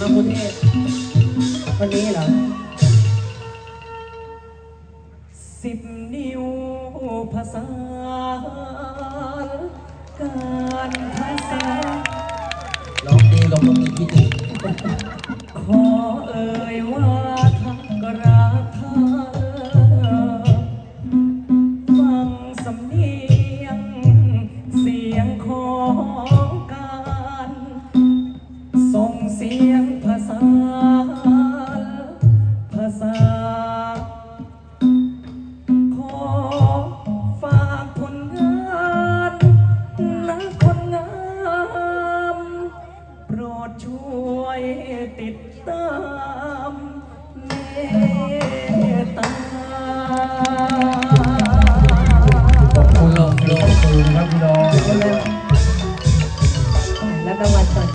มาคุณเทพวันนี้เหรอสิบนิ้วภาษาการภาษาร้องดีกว่าผมอีกพี่ติขอเอ่ยว่าทักกรักเธอฟังสำเนีย เสียงภาษา ภาษา ขอฝากผลงานนะคนงามโปรดช่วยติดตามเมตตาคุณลงลงคุณครับพี่น้อง แล้วรางวัลต่อ